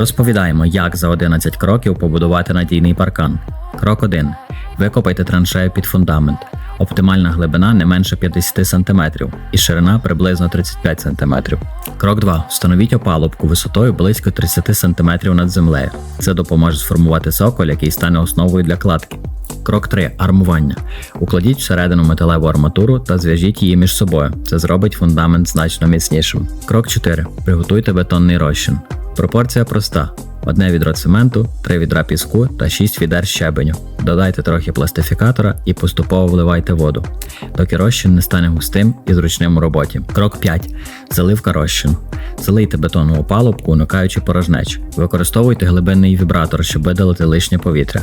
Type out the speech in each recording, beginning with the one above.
Розповідаємо, як за 11 кроків побудувати надійний паркан. Крок 1. Викопайте траншею під фундамент. Оптимальна глибина не менше 50 см і ширина приблизно 35 см. Крок 2. Встановіть опалубку висотою близько 30 см над землею. Це допоможе сформувати соколь, який стане основою для кладки. Крок 3. Армування. Укладіть всередину металеву арматуру та зв'яжіть її між собою. Це зробить фундамент значно міцнішим. Крок 4. Приготуйте бетонний розчин. Пропорція проста: одне відро цементу, три відра піску та 6 відер щебеню. Додайте трохи пластифікатора і поступово вливайте воду, доки розчин не стане густим і зручним у роботі. Крок 5. Заливка розчину. Залийте бетонну опалубку, уникаючи порожнеч. Використовуйте глибинний вібратор, щоб видалити лишнє повітря.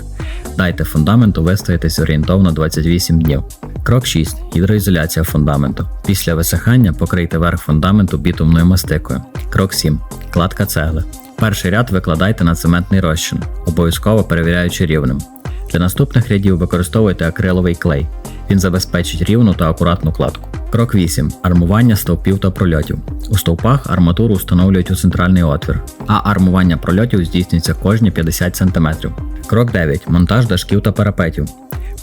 Дайте фундаменту вистоятись орієнтовно 28 днів. Крок 6. Гідроізоляція фундаменту. Після висихання покрийте верх фундаменту бітумною мастикою. Крок 7. Кладка цегли. Перший ряд викладайте на цементний розчин, обов'язково перевіряючи рівнем. Для наступних рядів використовуйте акриловий клей. Він забезпечить рівну та акуратну кладку. Крок 8. Армування стовпів та прольотів. У стовпах арматуру встановлюють у центральний отвір, а армування прольотів здійснюється кожні 50 см. Крок 9. Монтаж дашків та парапетів.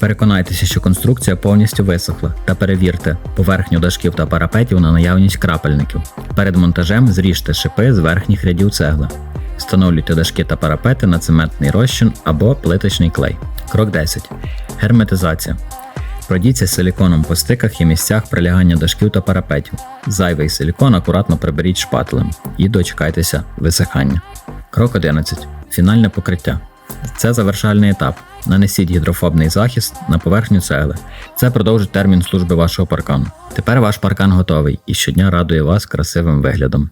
Переконайтеся, що конструкція повністю висохла, та перевірте поверхню дашків та парапетів на наявність крапельників. Перед монтажем зріжте шипи з верхніх рядів цегли. Встановлюйте дашки та парапети на цементний розчин або плиточний клей. Крок 10. Герметизація. Пройдіться силіконом по стиках і місцях прилягання дашків та парапетів. Зайвий силікон акуратно приберіть шпателем і дочекайтеся висихання. Крок 11. Фінальне покриття. Це завершальний етап. Нанесіть гідрофобний захист на поверхню цегли. Це продовжить термін служби вашого паркану. Тепер ваш паркан готовий і щодня радує вас красивим виглядом.